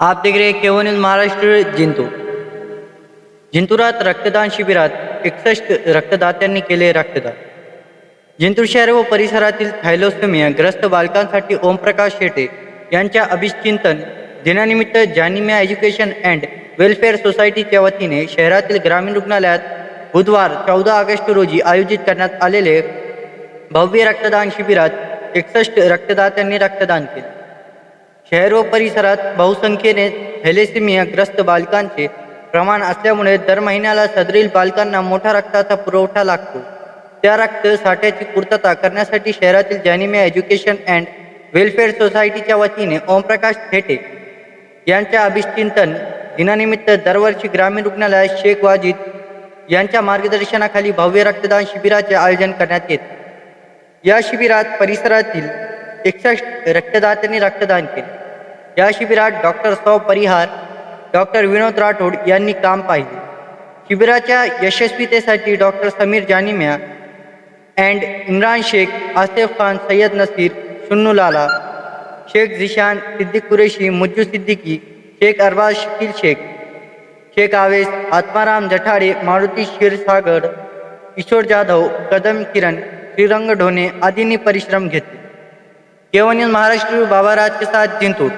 आप देख रहे केवन महाराष्ट्र जिंतूर जिंतुरात रक्तदान शिबिरात एकसष्ट रक्तदात्यांनी केले रक्तदान। जिंतूर शहर व परिसरातील थायलोसेमिया ग्रस्त बालकांसाठी ओमप्रकाश शेटे यांच्या अभिचिंतन दिनानिमित्त जानिमिया एज्युकेशन अँड वेलफेअर सोसायटीच्या वतीने शहरातील ग्रामीण रुग्णालयात बुधवार चौदा ऑगस्ट रोजी आयोजित करण्यात आलेले भव्य रक्तदान शिबिरात एकसष्ट रक्तदात्यांनी रक्तदान केले. शहर व परिसरात बहुसंख्येने थॅलेसेमियाग्रस्त बालकांचे प्रमाण असल्यामुळे दर महिन्याला सदरील बालकांना मोठा रक्ताचा पुरवठा लागतो. त्या रक्त साठ्याची पूर्तता करण्यासाठी शहरातील जॅनिमिया एज्युकेशन अँड वेलफेअर सोसायटीच्या वतीने ओमप्रकाश थेटे यांच्या अभिचिंतन दिनानिमित्त दरवर्षी ग्रामीण रुग्णालयात शेख वाजिद यांच्या मार्गदर्शनाखाली भव्य रक्तदान शिबिराचे आयोजन करण्यात येते. या शिबिरात परिसरातील एकसष्ट रक्तदात्यांनी रक्तदान केले. या शिबिरात डॉक्टर सौ परिहार डॉक्टर विनोद राठोड यांनी काम पाहिले. शिबिराच्या यशस्वीतेसाठी डॉक्टर समीर जानिम्या अँड इम्रान शेख आसिफ खान सय्यद नसीर शुन्नू लाला शेख झिशान सिद्दीक कुरेशी मुज्जू सिद्दीकी शेख अरबाज शकील शेख शेख आवेस आत्माराम जठाडे मारुती क्षीरसागर किशोर जाधव कदम किरण श्रीरंग ढोणे आदींनी परिश्रम घेतले. केवळ महाराष्ट्र बाबा के साथ जिंतूर.